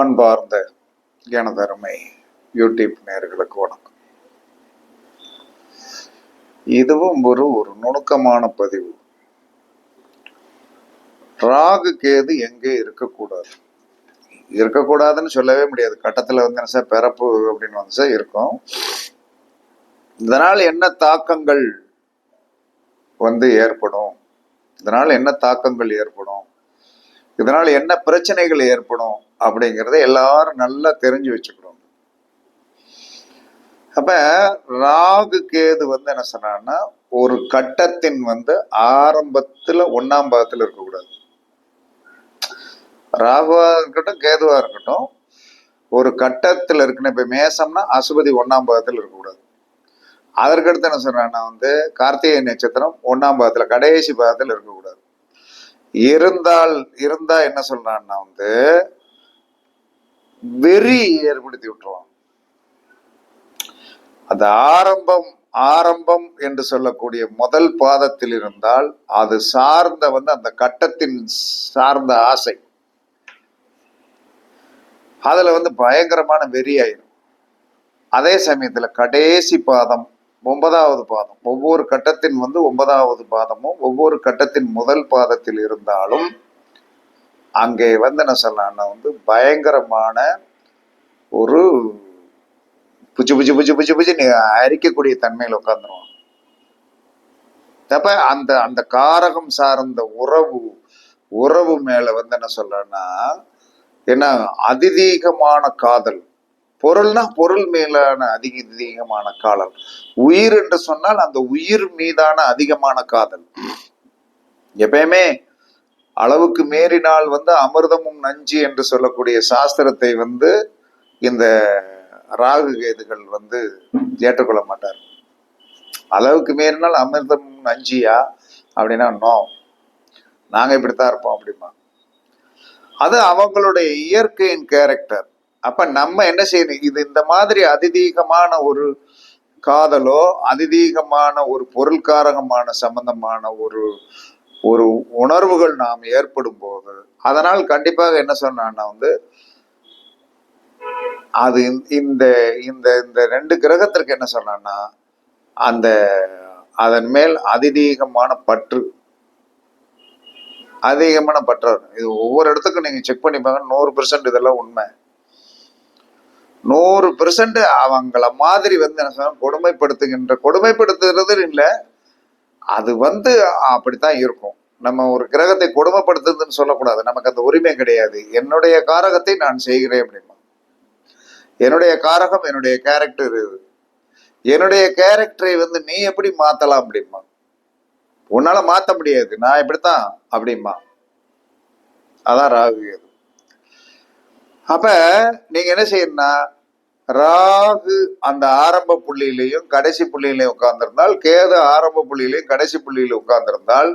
அன்பார்ந்த எனதருமை யூடியூப் நேர்களுக்கு வணக்கம். இதுவும் ஒரு ஒரு நுணுக்கமான பதிவு. ராகு கேது எங்கே இருக்கக்கூடாது? இருக்கக்கூடாதுன்னு சொல்லவே முடியாது. கட்டத்தில் வந்து என்ன பிறப்பு அப்படின்னு வந்து சார் இருக்கும். இதனால் என்ன தாக்கங்கள் வந்து ஏற்படும்? இதனால் என்ன தாக்கங்கள் ஏற்படும்? இதனால் என்ன பிரச்சனைகள் ஏற்படும்? அப்படிங்கிறத எல்லாரும் நல்லா தெரிஞ்சு வச்சுக்கணும். அப்ப ராகு கேது வந்து என்ன சொன்னான்னா ஒரு கட்டத்தின் வந்து ஆரம்பத்துல ஒன்னாம் பாகத்துல இருக்கக்கூடாது. ராகுவா இருக்கட்டும் கேதுவா இருக்கட்டும் ஒரு கட்டத்துல இருக்கணும் இப்ப மேசம்னா அசுபதி ஒன்னாம் பாகத்துல இருக்கக்கூடாது. அதற்கடுத்து என்ன சொல்றான்னா வந்து கார்த்திகை நட்சத்திரம் ஒன்னாம் பாகத்துல கடைசி பாகத்துல இருக்கக்கூடாது. இருந்தால் இருந்தா என்ன சொல்றான்னா வந்து வெறி ஏற்படுத்தி விட்டுருவான். அந்த ஆரம்பம் ஆரம்பம் என்று சொல்லக்கூடிய முதல் பாதத்தில் இருந்தால் அது சார்ந்த வந்து அந்த கட்டத்தின் சார்ந்த ஆசை. அதுல வந்து பயங்கரமான வெறி ஆயிரும் அதே சமயத்துல கடைசி பாதம் ஒன்பதாவது பாதம் ஒவ்வொரு கட்டத்தின் வந்து ஒன்பதாவது பாதமும் ஒவ்வொரு கட்டத்தின் முதல் பாதத்தில் இருந்தாலும் அங்கே வந்து என்ன சொல்லலாம்னா வந்து பயங்கரமான ஒரு புச்சு புஜு புஜு புச்சு புச்சு நீ அரிக்கக்கூடிய தன்மையில் உட்காந்துருவான் அப்ப அந்த அந்த காரகம் சார்ந்த உறவு உறவு மேல வந்து என்ன சொல்றேன்னா என்ன அதிதீகமான காதல். பொருள்னா பொருள் மேலான அதிக அதிகமான காதல். உயிர் என்று சொன்னால் அந்த உயிர் மீதான அதிகமான காதல். எப்பயுமே அளவுக்கு மீறினால் வந்து அமிர்தமும் நஞ்சு என்று சொல்லக்கூடிய சாஸ்திரத்தை வந்து இந்த ராகு கேதுகள் வந்து ஏற்றுக்கொள்ள மாட்டார். அளவுக்கு மீறினால் அமிர்தமும் நஞ்சியா? அப்படின்னா நோ. நாங்க இப்படித்தான் இருப்போம் அப்படிமா அது அவங்களுடைய இயற்கையின் கேரக்டர் அப்ப நம்ம என்ன செய்யணும்? இது இந்த மாதிரி அதிதீகமான ஒரு காதலோ அதிதீகமான ஒரு பொருள்காரகமான சம்பந்தமான ஒரு ஒரு உணர்வுகள் நாம் ஏற்படும் போது அதனால் கண்டிப்பாக என்ன சொன்னான்னா வந்து அது இந்த- இந்த இந்த இந்த ரெண்டு கிரகத்திற்கு என்ன சொன்னான்னா அந்த அதன் மேல் அதிதீகமான பற்று. அதிகமான பற்று. இது ஒவ்வொரு இடத்துக்கும் நீங்க செக் பண்ணி பாருங்க நூறு பெர்சன்ட் இதெல்லாம் உண்மை. நூறு பெர்சன்ட் அவங்கள மாதிரி வந்து என்ன சொன்னா கொடுமைப்படுத்துகின்ற கொடுமைப்படுத்துகிறது இல்லை அது வந்து அப்படித்தான் இருக்கும். நம்ம ஒரு கிரகத்தை கொடுமைப்படுத்துதுன்னு சொல்லக்கூடாது. நமக்கு அந்த உரிமை கிடையாது. என்னுடைய காரகத்தை நான் செய்கிறேன் அப்படிமா. என்னுடைய காரகம் என்னுடைய கேரக்டர் இது. என்னுடைய கேரக்டரை வந்து நீ எப்படி மாத்தலாம் அப்படிமா. உன்னால மாத்த முடியாது. நான் இப்படித்தான் அப்படிமா. அதான் ராகு அப்ப நீங்க என்ன செய்யணும்னா ராகு அந்த ஆரம்ப புள்ளியிலையும் கடைசி புள்ளியிலையும் உட்கார்ந்திருந்தால் கேது ஆரம்ப புள்ளியிலையும் கடைசி புள்ளியில உட்கார்ந்திருந்தால்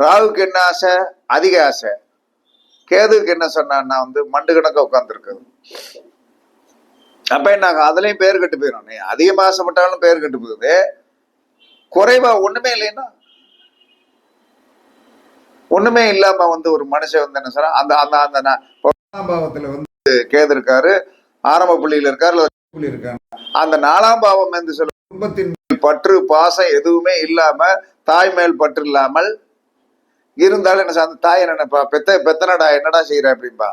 ராகுக்கு என்ன ஆசை? அதிக ஆசை. கேதுக்கு என்ன சொன்னான்னா வந்து மண்டு கணக்க உட்காந்துருக்குது அப்ப என்ன அதுலயும் பேர் கட்டு போயிடும் நீ அதிகமா ஆசைப்பட்டாலும் பேர் கட்டு போகுது. குறைவா ஒண்ணுமே இல்லைன்னா? ஒண்ணுமே இல்லாம வந்து ஒரு மனுஷன் வந்து என்ன சொல்றான் அந்த அந்த அந்த பாவத்துல வந்து கேது இருக்காரு. ஆரம்ப புள்ளியில இருக்காரு இருக்காங்க அந்த நாலாம் பாவம் என்று சொல்ல குடும்பத்தின் பற்று பாசம் எதுவுமே இல்லாம தாய் மேல் பற்று இல்லாமல் இருந்தாலும் என்ன அந்த தாய் என்னப்பா பெத்த பெத்தனடா என்னடா செய்யற அப்படின்பா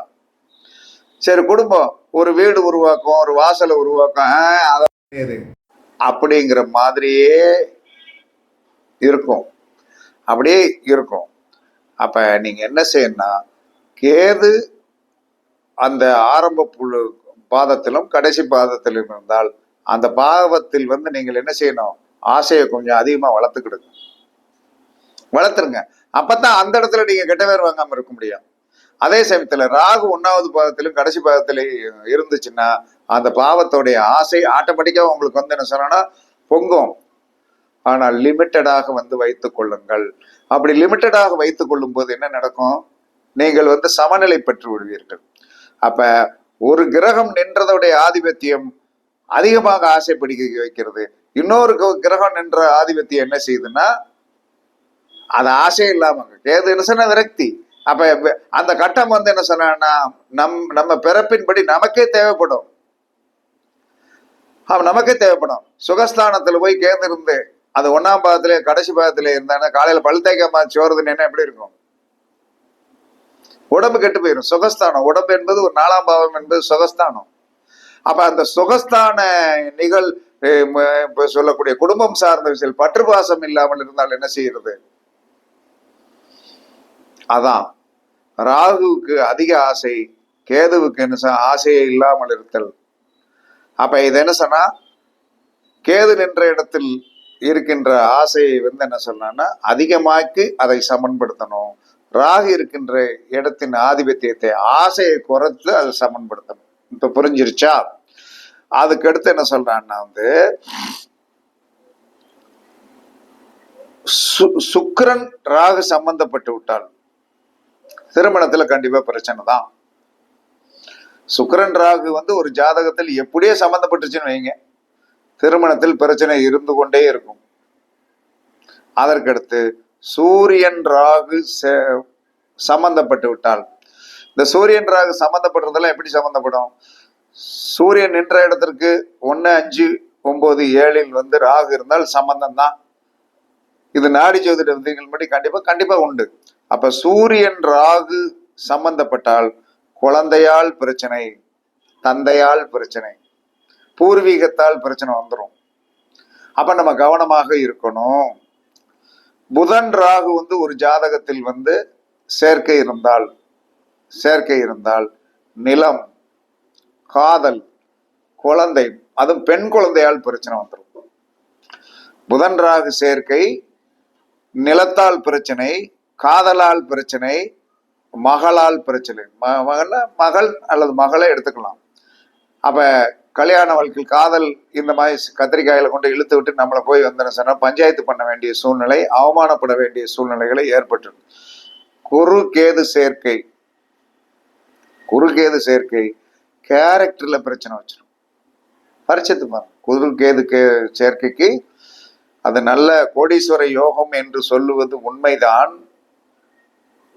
சரி குடும்பம். ஒரு வீடு உருவாக்கும் ஒரு வாசலை உருவாக்கும் அப்படிங்கிற மாதிரியே இருக்கும். அப்படியே இருக்கும். அப்ப நீங்க என்ன செய்யணும்னா கேது அந்த ஆரம்ப புழு பாதத்திலும் கடைசி பாதத்திலும் இருந்தால் அந்த பாவத்தில் வந்து நீங்கள் என்ன செய்யணும்? ஆசையை கொஞ்சம் அதிகமாக வளர்த்துக்கிடுங்க. வளர்த்துருங்க. அப்பதான் அந்த இடத்துல நீங்க கெட்ட பேர் வாங்காம இருக்க முடியும். அதே சமயத்துல ராகு ஒன்னாவது பாதத்திலும் கடைசி பாதத்திலையும் இருந்துச்சுன்னா அந்த பாவத்தோடைய ஆசை ஆட்டோமேட்டிக்கா உங்களுக்கு வந்து என்ன சொன்னா பொங்கும். ஆனால் லிமிட்டடாக வந்து வைத்துக் கொள்ளுங்கள். அப்படி லிமிட்டடாக வைத்துக் கொள்ளும் போது என்ன நடக்கும்? நீங்கள் வந்து சமநிலை பெற்று விடுவீர்கள். அப்ப ஒரு கிரகம் நின்றதோடைய ஆதிபத்தியம் அதிகமாக ஆசைப்படுக்க வைக்கிறது. இன்னொரு கிரகம் நின்ற ஆதிபத்தியம் என்ன செய்யுதுன்னா அது ஆசை இல்லாம கேது சொன்ன விரக்தி. அப்ப அந்த கட்டம் வந்து என்ன சொன்னா நம் நம்ம பிறப்பின்படி நமக்கே தேவைப்படும். அவன் நமக்கே தேவைப்படும். சுகஸ்தானத்துல போய் கேந்திருந்து அது ஒன்னாம் பாதத்திலே கடைசி பாதத்திலே இருந்தானா காலையில பல் சோறுதுன்னு என்ன எப்படி இருக்கும்? உடம்பு கெட்டு போயிடும் சுகஸ்தானம். உடம்பு என்பது ஒரு நாலாம் பாவம் என்பது சுகஸ்தானம். அப்ப அந்த சுகஸ்தான நிகழ் சொல்லக்கூடிய குடும்பம் சார்ந்த விஷயம் பற்று பாசம் இல்லாமல் இருந்தால் என்ன செய்யறது? அதான். ராகுவுக்கு அதிக ஆசை கேதுவுக்கு என்ன ஆசையே இல்லாமல் இருத்தல். அப்ப இது என்ன சொன்னா கேது நின்ற இடத்தில் இருக்கின்ற ஆசையை வந்து என்ன சொல்லலாம்னா அதிகமாக்கி அதை சமன்படுத்தணும். ராகு இருக்கின்ற இடத்தின் ஆதிபத்தியத்தை ஆசையை குறைத்து அதை சமன்படுத்தணும். இப்ப புரிஞ்சிருச்சா? அதுக்கு அடுத்து என்ன சொல்றான்னா வந்து சு- ராகு சம்பந்தப்பட்டு விட்டால் திருமணத்துல கண்டிப்பா பிரச்சனை தான். சுக்கிரன் ராகு வந்து ஒரு ஜாதகத்தில் எப்படியே சம்பந்தப்பட்டுச்சுன்னு வைங்க. திருமணத்தில் பிரச்சனை இருந்து கொண்டே இருக்கும். அதற்கடுத்து சூரியன் ராகு சம்பந்தப்பட்டு விட்டால். இந்த சூரியன் ராகு சம்பந்தப்படுறதெல்லாம் எப்படி சம்பந்தப்படும்? சூரியன் நின்ற இடத்திற்கு ஒன்று அஞ்சு ஒன்பது ஏழில் வந்து ராகு இருந்தால் சம்பந்தம் தான் இது நாடி ஜோதிட விதிகள் படி கண்டிப்பாக கண்டிப்பாக உண்டு. அப்போ சூரியன் ராகு சம்பந்தப்பட்டால் குழந்தையால் பிரச்சனை தந்தையால் பிரச்சனை பூர்வீகத்தால் பிரச்சனை வந்துடும் அப்ப நம்ம கவனமாக இருக்கணும். புதன் ராகு வந்து ஒரு ஜாதகத்தில் வந்து சேர்க்கை இருந்தால் சேர்க்கை இருந்தால் நிலம் காதல் குழந்தை அதுவும் பெண் குழந்தையால் பிரச்சனை வந்துடும் புதன் ராகு சேர்க்கை நிலத்தால் பிரச்சனை காதலால் பிரச்சனை மகளால் பிரச்சனை. ம- மகள் அல்லது மகளை எடுத்துக்கலாம். அப்ப கல்யாண வாழ்க்கையில் காதல் இந்த மாதிரி கத்திரிக்காயில கொண்டு இழுத்து விட்டு நம்மளை போய் வந்தன சொன்னா பஞ்சாயத்து பண்ண வேண்டிய சூழ்நிலை அவமானப்பட வேண்டிய சூழ்நிலைகளை ஏற்பட்டு குறு கேது சேர்க்கை. குருகேது சேர்க்கை கேரக்டர்ல பிரச்சனை வச்சிரும். பரிச்சத்து பாருங்க குரு கே சேர்க்கைக்கு அது நல்ல கோடீஸ்வர யோகம் என்று சொல்லுவது உண்மைதான்.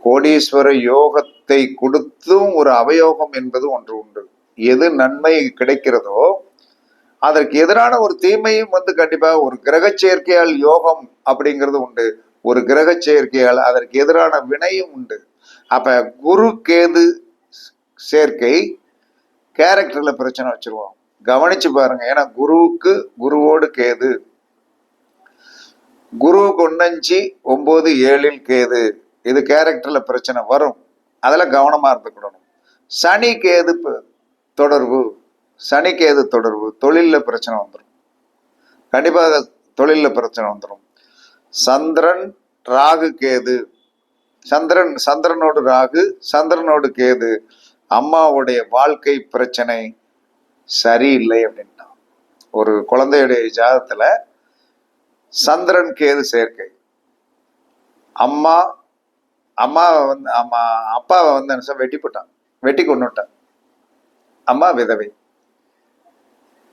கோடீஸ்வர யோகத்தை கொடுத்தும் ஒரு அவயோகம் என்பது ஒன்று உண்டு. எது நன்மை கிடைக்கிறதோ அதற்கு எதிரான ஒரு தீமையும் வந்து கண்டிப்பாக ஒரு கிரக சேர்க்கையால் யோகம் அப்படிங்கிறது உண்டு. ஒரு கிரக சேர்க்கையால் அதற்கு எதிரான வினையும் உண்டு. அப்ப குரு கேது சேர்க்கை கேரக்டர்ல பிரச்சனை வச்சிருவோம். கவனிச்சு பாருங்க. ஏன்னா குருவுக்கு குருவோடு கேது. குருவுக்கு ஒன்னஞ்சு ஒன்பது ஏழில் கேது. இது கேரக்டர்ல பிரச்சனை வரும். அதெல்லாம் கவனமா இருந்துக்கிடணும். சனி கேது தொடர்பு சனிக்கேது தொடர்பு தொழிலில் பிரச்சனை வந்துடும் கண்டிப்பாக தொழிலில் பிரச்சனை வந்துடும் சந்திரன் ராகு கேது. சந்திரன் சந்திரனோடு ராகு சந்திரனோடு கேது. அம்மாவுடைய வாழ்க்கை பிரச்சனை சரியில்லை அப்படின்னா ஒரு குழந்தையுடைய ஜாதத்தில் சந்திரன் கேது சேர்க்கை. அம்மா அம்மாவை வந்து அம்மா அப்பாவை வந்து என்ன வெட்டி போட்டான் வெட்டி கொண்டுட்டான். அம்மா விதவை.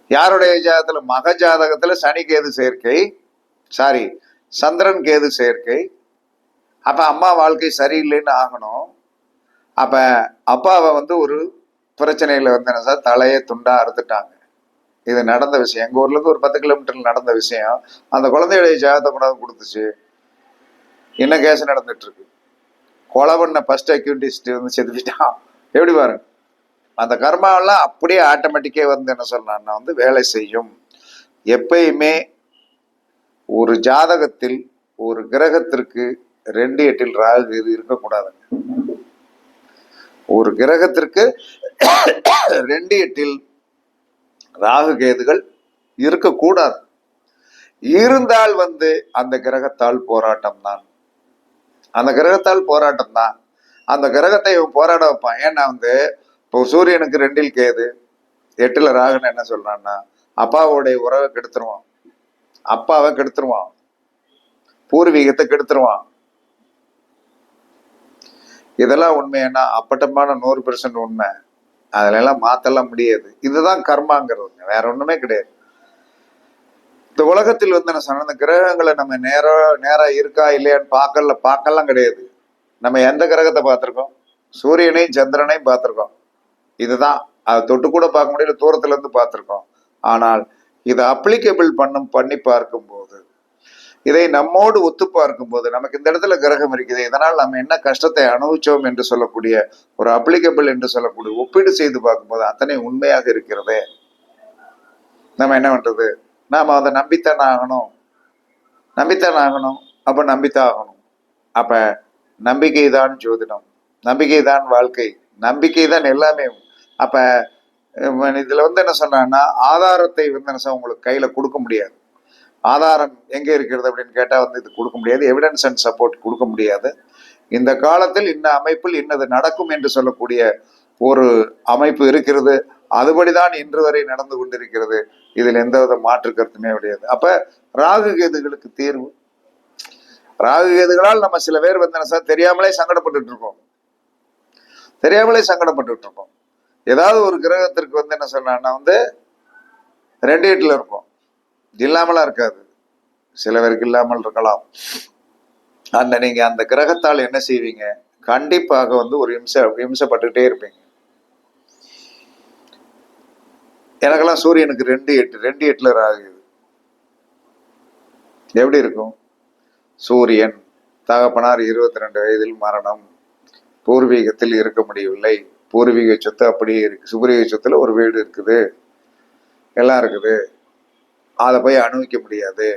யாருடைய ஜாதகத்துல? மக ஜாதகத்துல சனி கேது சேர்க்கை சாரி சந்திரன் கேது சேர்க்கை. அப்ப அம்மா வாழ்க்கை சரியில்லைன்னு ஆகணும். அப்ப அப்பாவை வந்து ஒரு பிரச்சனையில வந்து என்ன சார்? தலையை துண்டா அறுத்துட்டாங்க. இது நடந்த விஷயம். எங்க ஊர்ல இருந்து ஒரு பத்து கிலோமீட்டர்ல நடந்த விஷயம். அந்த குழந்தையுடைய ஜாதகத்தை கொண்டாந்து கொடுத்துச்சு. என்ன கேஸ் நடந்துட்டு இருக்கு. கொலை பண்ண ஃபர்ஸ்ட் அக்யூட்டிஸ்ட் வந்து செத்துட்டான் எப்படி பாருங்க? அந்த கர்மாவெல்லாம் அப்படியே ஆட்டோமேட்டிக்கே வந்து என்ன சொல்லலாம்னா வந்து வேலை செய்யும். எப்பயுமே ஒரு ஜாதகத்தில் ஒரு கிரகத்திற்கு ரெண்டு எட்டில் ராகு இது இருக்கக்கூடாதுங்க. ஒரு கிரகத்திற்கு ரெண்டு எட்டில் ராகு கேதுகள் இருக்கக்கூடாது. இருந்தால் வந்து அந்த கிரகத்தால் போராட்டம் தான் அந்த கிரகத்தால் போராட்டம் தான் அந்த கிரகத்தை இவன் போராட வைப்பான். ஏன்னா வந்து இப்போ சூரியனுக்கு ரெண்டில் கேது எட்டுல ராகுன்னு என்ன சொல்றான்னா அப்பாவுடைய உறவை கெடுத்துருவான். அப்பாவை கெடுத்துருவான். பூர்வீகத்தை கெடுத்துருவான். இதெல்லாம் உண்மைன்னா அப்பட்டமான நூறு பெர்சன்ட் உண்மை. அதுல எல்லாம் மாத்தலாம் முடியாது. இதுதான் கர்மாங்கிறது வேற ஒண்ணுமே கிடையாது. இந்த உலகத்தில் வந்து நான் சொன்ன கிரகங்களை நம்ம நேராக நேராக இருக்கா இல்லையான்னு பார்க்கல பார்க்கலாம் கிடையாது. நம்ம எந்த கிரகத்தை பார்த்துருக்கோம்? சூரியனையும் சந்திரனையும் பார்த்துருக்கோம். இதுதான். அதை தொட்டு கூட பார்க்க முடியல தூரத்துல இருந்து பார்த்துருக்கோம். ஆனால் இதை அப்ளிகபிள் பண்ணும் பண்ணி பார்க்கும்போது இதை நம்மோடு ஒத்து பார்க்கும்போது நமக்கு இந்த இடத்துல கிரகம் இருக்குது. இதனால் நம்ம என்ன கஷ்டத்தை அனுபவிச்சோம் என்று சொல்லக்கூடிய ஒரு அப்ளிகபிள் என்று சொல்லக்கூடிய ஒப்பீடு செய்து பார்க்கும்போது அத்தனை உண்மையாக இருக்கிறதே. நம்ம என்ன பண்றது? நாம் அதை நம்பித்தான் ஆகணும். நம்பித்தான் ஆகணும். அப்ப நம்பித்தான் ஆகணும். அப்ப நம்பிக்கை தான் ஜோதிடம். நம்பிக்கை தான் வாழ்க்கை. நம்பிக்கை தான் எல்லாமே. அப்ப இதில் இதுல வந்து என்ன சொன்னான்னா ஆதாரத்தை வந்து என்ன உங்களுக்கு கையில கொடுக்க முடியாது. ஆதாரம் எங்க இருக்கிறது அப்படின்னு கேட்டா வந்து இது கொடுக்க முடியாது. எவிடன்ஸ் அண்ட் சப்போர்ட் கொடுக்க முடியாது. இந்த காலத்தில் இந்த அமைப்பில் இன்னது நடக்கும் என்று சொல்லக்கூடிய ஒரு அமைப்பு இருக்கிறது. அதுபடிதான் இன்று வரை நடந்து கொண்டிருக்கிறது. இதில் எந்தவித மாற்று கருத்துமே கிடையாது. அப்ப ராகு கேதுகளுக்கு தீர்வு. ராகு கேதுகளால் நம்ம சில பேர் வந்து என்ன சார் தெரியாமலே சங்கடப்பட்டு இருக்கோம். தெரியாமலே சங்கடப்பட்டு இருக்கோம். ஏதாவது ஒரு கிரகத்திற்கு வந்து என்ன சொன்னான்னா வந்து ரெண்டு வீட்டில் இருக்கும் இல்லாமலாம் இருக்காது. சில பேருக்கு இல்லாமல் இருக்கலாம். அந்த நீங்கள் அந்த கிரகத்தால் என்ன செய்வீங்க? கண்டிப்பாக வந்து ஒரு இம்சை இம்சப்பட்டுக்கிட்டே இருப்பீங்க. எனக்கெல்லாம் சூரியனுக்கு ரெண்டு எட்டு ரெண்டு எட்டுல ராகுது எப்படி இருக்கும்? சூரியன் தகப்பனார் இருபத்தி ரெண்டு வயதில் மரணம். பூர்வீகத்தில் இருக்க முடியவில்லை. பூர்வீக சொத்து அப்படியே இருக்கு. சுபரீக சொத்துல ஒரு வீடு இருக்குது. எல்லாம் இருக்குது. அதை போய் அனுபவிக்க முடியாது.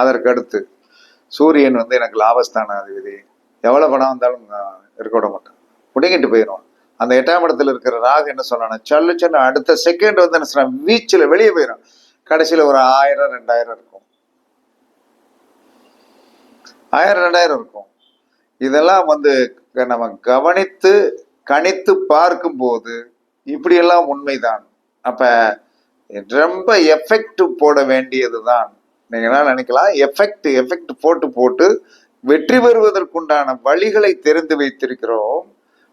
அதற்கு அடுத்து சூரியன் வந்து எனக்கு லாபஸ்தான அதிபதி எவ்வளவு பணம் வந்தாலும் இருக்க விட மாட்டேன். பிடிங்கிட்டு போயிடும் அந்த எட்டாம் இடத்துல இருக்கிற ராகு என்ன சொல்லணும் சல்லு சல்லு அடுத்த செகண்ட் வந்து என்ன சொன்னா வீச்சில் வெளியே போயிடும். கடைசியில் ஒரு ஆயிரம் ரெண்டாயிரம் இருக்கும். ஆயிரம் ரெண்டாயிரம் இருக்கும். இதெல்லாம் வந்து நம்ம கவனித்து கணித்து பார்க்கும்போது இப்படியெல்லாம் உண்மைதான். அப்ப ரொம்ப எஃபெக்ட் போட வேண்டியதுதான். நீங்க என்ன நினைக்கலாம்? எஃபெக்ட் எஃபெக்ட் போட்டு போட்டு வெற்றி பெறுவதற்குண்டான வழிகளை தெரிந்து வைத்திருக்கிறோம்.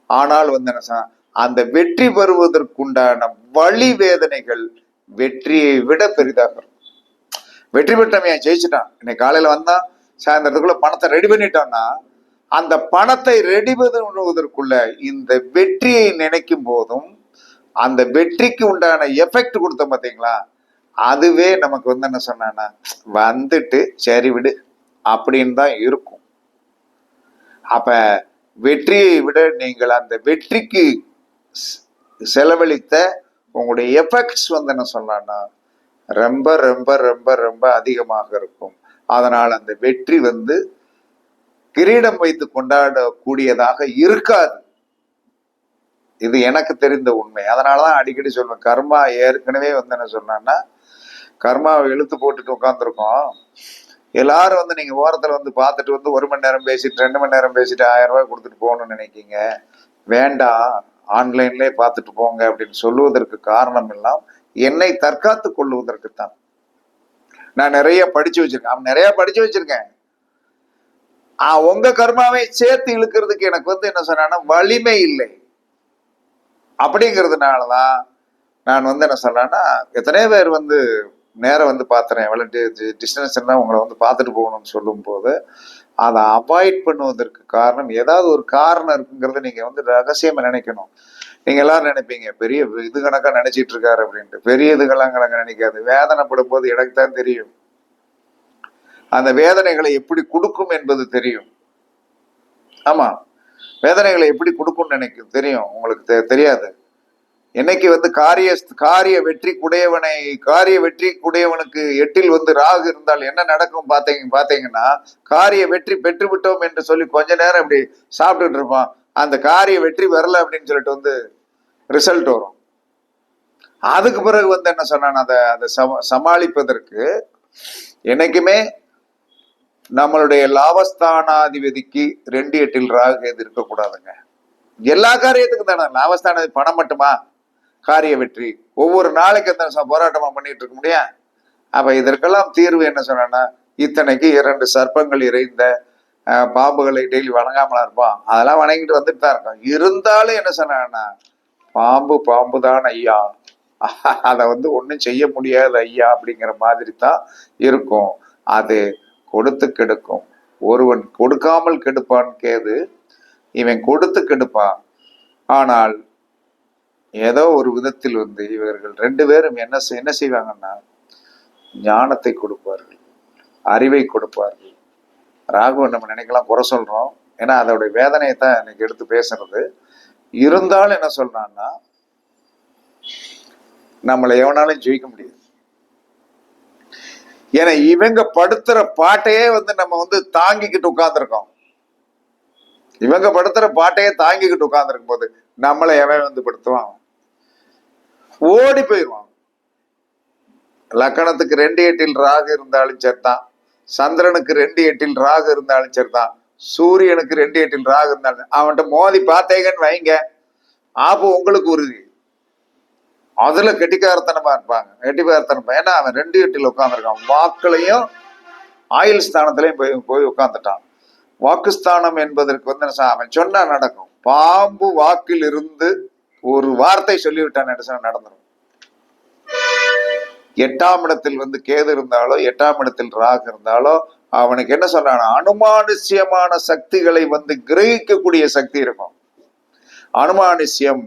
ஆனால் வந்து என்ன அந்த வெற்றி பெறுவதற்குண்டான வழி வேதனைகள் வெற்றியை விட பெரிதாக இருக்கும் வெற்றி பெற்றவன் ஜெயிச்சிட்டான்? இன்னைக்கு காலையில வந்தான் சாயந்தரத்துக்குள்ள பணத்தை ரெடி பண்ணிட்டான்னா அந்த பணத்தை ரெடி பண்ணுவதற்குள்ள இந்த வெற்றியை நினைக்கும் போதும் அந்த வெற்றிக்கு உண்டான எஃபெக்ட் கொடுத்தோம் பார்த்தீங்களா? அதுவே நமக்கு வந்து என்ன சொன்னான்னா வந்துட்டு சரி விடு அப்படின்னு தான் இருக்கும். அப்ப வெற்றியை விட நீங்கள் அந்த வெற்றிக்கு செலவழித்த உங்களுடைய எஃபெக்ட்ஸ் வந்து என்ன சொல்லலாம்னா ரொம்ப ரொம்ப ரொம்ப ரொம்ப அதிகமாக இருக்கும். அதனால் அந்த வெற்றி வந்து கிரீடம் வைத்து கொண்டாடக்கூடியதாக இருக்காது. இது எனக்கு தெரிந்த உண்மை. அதனாலதான் அடிக்கடி சொல்லுவேன் கர்மா ஏற்கனவே வந்து என்ன சொன்னான்னா கர்மாவை இழுத்து போட்டுட்டு உட்காந்துருக்கோம் எல்லாரும் வந்து நீங்க ஓரத்துல வந்து பார்த்துட்டு வந்து ஒரு மணி நேரம் பேசிட்டு ரெண்டு மணி நேரம் பேசிட்டு ஆயிரம் ரூபாய் கொடுத்துட்டு போகணும்னு நினைக்கீங்க. வேண்டாம் ஆன்லைன்லயே பார்த்துட்டு போங்க அப்படின்னு சொல்லுவதற்கு காரணம் எல்லாம் என்னை தற்காத்து கொள்ளுவதற்குத்தான். நான் நிறைய படிச்சு வச்சிருக்கேன். அவன் நிறைய படிச்சு வச்சிருக்கேன். உங்க கர்மாவை சேர்த்து இழுக்கிறதுக்கு எனக்கு வந்து என்ன சொன்னா வலிமை இல்லை. அப்படிங்கிறதுனாலதான் நான் வந்து என்ன சொல்றேன்னா எத்தனையோ பேர் வந்து நேரம் வந்து பார்த்துறேன் எவ்வளோ டிஸ்டன்ஸ் இருந்தால் உங்களை வந்து பார்த்துட்டு போகணும்னு சொல்லும்போது அதை அவாய்ட் பண்ணுவதற்கு காரணம் ஏதாவது ஒரு காரணம் இருக்குங்கிறத நீங்கள் வந்து ரகசியமாக நினைக்கணும். நீங்கள் எல்லாரும் நினைப்பீங்க பெரிய இது கணக்காக நினைச்சிட்டு இருக்காரு அப்படின்ட்டு. பெரிய இதுகளாம் கணக்கு நினைக்காது. வேதனைப்படும் போது எனக்கு தான் தெரியும். அந்த வேதனைகளை எப்படி கொடுக்கும் என்பது தெரியும். ஆமா. வேதனைகளை எப்படி கொடுக்கும்னு நினைக்கும்? தெரியும். உங்களுக்கு தெ- தெரியாது. என்னைக்கு வந்து காரிய காரிய வெற்றி குடையவனை காரிய வெற்றி குடையவனுக்கு எட்டில் வந்து ராகு இருந்தால் என்ன நடக்கும் பார்த்தீங்க பார்த்தீங்கன்னா காரிய வெற்றி பெற்று விட்டோம் என்று சொல்லி கொஞ்ச நேரம் இப்படி சாப்பிட்டுட்டு இருப்பான். அந்த காரிய வெற்றி வரல அப்படின்னு சொல்லிட்டு வந்து ரிசல்ட் வரும். அதுக்கு பிறகு வந்து என்ன சொன்னான்? அதை அதை சம சமாளிப்பதற்கு என்னைக்குமே நம்மளுடைய லாபஸ்தானாதிபதிக்கு ரெண்டு எட்டில் ராகு எது இருக்கக்கூடாதுங்க. எல்லா காரியத்துக்கும் தானே லாபஸ்தான பணம் மட்டுமா? காரிய வெற்றி. ஒவ்வொரு நாளைக்கு அந்த போராட்டமா பண்ணிட்டு இருக்க முடியும் அப்ப இதற்கெல்லாம் தீர்வு என்ன சொன்னா இத்தனைக்கு இரண்டு சர்ப்பங்கள் இறைந்த பாம்புகளை டெய்லி வணங்காமலா இருப்பான். அதெல்லாம் வணங்கிட்டு வந்துட்டு தான் இருக்கான். இருந்தாலும் என்ன சொன்னான்னா பாம்பு பாம்பு தான் ஐயா அதை வந்து ஒன்றும் செய்ய முடியாது ஐயா அப்படிங்கிற மாதிரி தான் இருக்கும். அது கொடுத்து கெடுக்கும். ஒருவன் கொடுக்காமல் கெடுப்பான் கேது இவன் கொடுத்து கெடுப்பான். ஆனால் ஏதோ ஒரு விதத்தில் வந்து இவர்கள் ரெண்டு பேரும் என்ன செய்- என்ன செய்வாங்கன்னா ஞானத்தை கொடுப்பார்கள் அறிவை கொடுப்பார்கள். ராகுவன் நம்ம நினைக்கலாம் குறை சொல்றோம். ஏன்னா அதோடைய வேதனையை தான் இன்னைக்கு எடுத்து பேசுறது. இருந்தாலும் என்ன சொல்றான்னா நம்மளை எவனாலும் ஜெயிக்க முடியாது. ஏன்னா இவங்க படுத்துற பாட்டையே வந்து நம்ம வந்து தாங்கிக்கிட்டு உட்காந்துருக்கோம் இவங்க படுத்துற பாட்டையே தாங்கிக்கிட்டு உட்காந்துருக்கும் போது நம்மளை எவன் வந்து படுத்துவான்? ஓடி போயிடுவான். லக்கணத்துக்கு ரெண்டு எட்டில் ராகு இருந்தாலும் சரிதான். சந்திரனுக்கு ரெண்டு எட்டில் ராகு இருந்தாலும் சரிதான். சூரியனுக்கு ரெண்டு எட்டில் ராகு இருந்தாலும் அவன்கிட்ட மோதி பார்த்தேங்கன்னு வைங்க. ஆப்பு உங்களுக்கு உறுதி. அதுல கெட்டிக்காரத்தனமா இருப்பாங்க. கெட்டிக்காரத்தனமா. ஏன்னா அவன் ரெண்டு வீட்டில் உட்காந்துருக்கான் வாக்குலையும் ஆயுள் ஸ்தானத்திலையும் போய் போய் உட்காந்துட்டான் வாக்குஸ்தானம் என்பதற்கு வந்து அவன் சொன்னா நடக்கும். பாம்பு வாக்கில் இருந்து ஒரு வார்த்தை சொல்லிவிட்டான் நடந்துரும். எட்டாம் இடத்தில் வந்து கேது இருந்தாலோ எட்டாம் இடத்தில் ராகு இருந்தாலோ அவனுக்கு என்ன சொல்றான் அனுமானுஷ்யமான சக்திகளை வந்து கிரகிக்கக்கூடிய சக்தி இருக்கும். அனுமானுஷ்யம்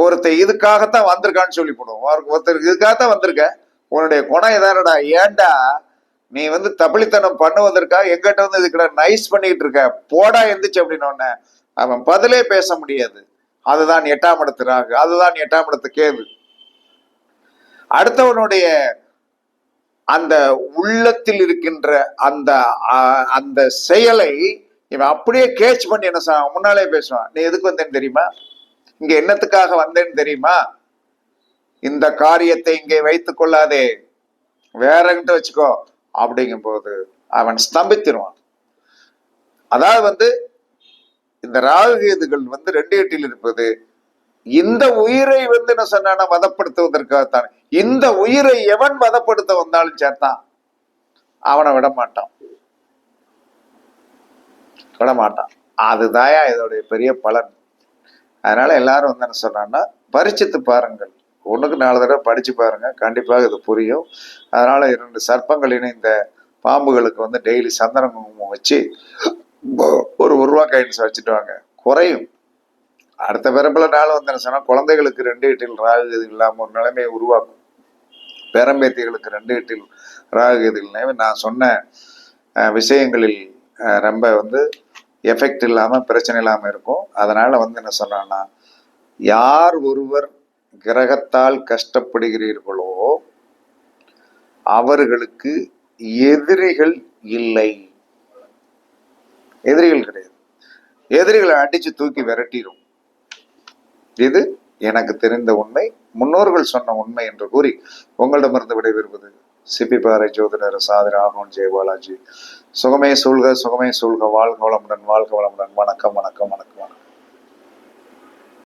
ஒருத்தர் இதுக்காகத்தான் வந்திருக்கான்னு சொல்லி போடுவோம். ஒருத்தர் ஒருத்தர் இதுக்காகத்தான் வந்திருக்க உன்னுடைய குணம் இதானடா ஏண்டா நீ வந்து தபிளித்தனம் வந்திருக்கா எங்கிட்ட வந்து இதுக்கிட்ட நைஸ் பண்ணிட்டு இருக்க? போடா எந்திரிச்சு அப்படின்னு உடனே அவன் பதிலே பேச முடியாது. அதுதான் எட்டாம் இடத்து ராகு. அதுதான் எட்டாம் இடத்து கேது. அடுத்தவனுடைய அந்த உள்ளத்தில் இருக்கின்ற அந்த அந்த செயலை இவன் அப்படியே கேட்ச் பண்ணி என்ன முன்னாலே பேசுவான். நீ எதுக்கு வந்தேன்னு தெரியுமா? இங்க என்னத்துக்காக வந்தேன்னு தெரியுமா? இந்த காரியத்தை இங்கே வைத்துக் கொள்ளாதே. வேறங்கிட்ட வச்சுக்கோ. அப்படிங்கும் போது அவன் ஸ்தம்பித்திருவான். அதாவது வந்து இந்த ராகுகேதுகள் வந்து ரெண்டு எட்டில் இருப்பது இந்த உயிரை வந்து என்ன சொன்னா வதப்படுத்துவதற்காகத்தான். இந்த உயிரை எவன் வதப்படுத்த வந்தாலும் சேர்த்தான். அவனை விட மாட்டான். விட மாட்டான். அதுதாயா இதோடைய பெரிய பலன். அதனால எல்லாரும் வந்து என்ன சொன்னான்னா பரிச்சித்து பாருங்கள். ஒண்ணுக்கு நாலு தடவை படிச்சு பாருங்க. கண்டிப்பாக இது புரியும். அதனால இரண்டு சர்ப்பங்கள் இணைந்த பாம்புகளுக்கு வந்து டெய்லி சந்தன குங்குமம் வச்சு ஒரு ஒரு ரூபா கைன்ஸ் வச்சுட்டு வாங்க. குறையும். அடுத்த பிறப்புல நாள் வந்து என்ன சொன்னா குழந்தைகளுக்கு ரெண்டு எட்டில் ராகு இது இல்லாம ஒரு நிலைமையை உருவாக்கும். பேரம்பேத்திகளுக்கு ரெண்டு எட்டில் ராகு இது நான் சொன்ன விஷயங்களில் ரொம்ப வந்து எஃபெக்ட் இல்லாமல் பிரச்சனை இல்லாமல் இருக்கும். அதனால் வந்து என்ன சொன்னான்னா யார் ஒருவர் கிரகத்தால் கஷ்டப்படுகிறீர்களோ அவர்களுக்கு எதிரிகள் இல்லை. எதிரிகள் கிடையாது. எதிரிகளை அடிச்சு தூக்கி விரட்டிடும் இது எனக்கு தெரிந்த உண்மை. முன்னோர்கள் சொன்ன உண்மை என்று கூறி உங்களிடமிருந்து விடைபெறுவது சிப்பிப்பாறை ஜோதிடர் சாதி ராகவன் ஜெயபாலாஜி சுகமே சூழ்க சுகமே சூழ்க வாழ்க வளமுடன் வாழ்க வளமுடன். வணக்கம் வணக்கம் வணக்கம்.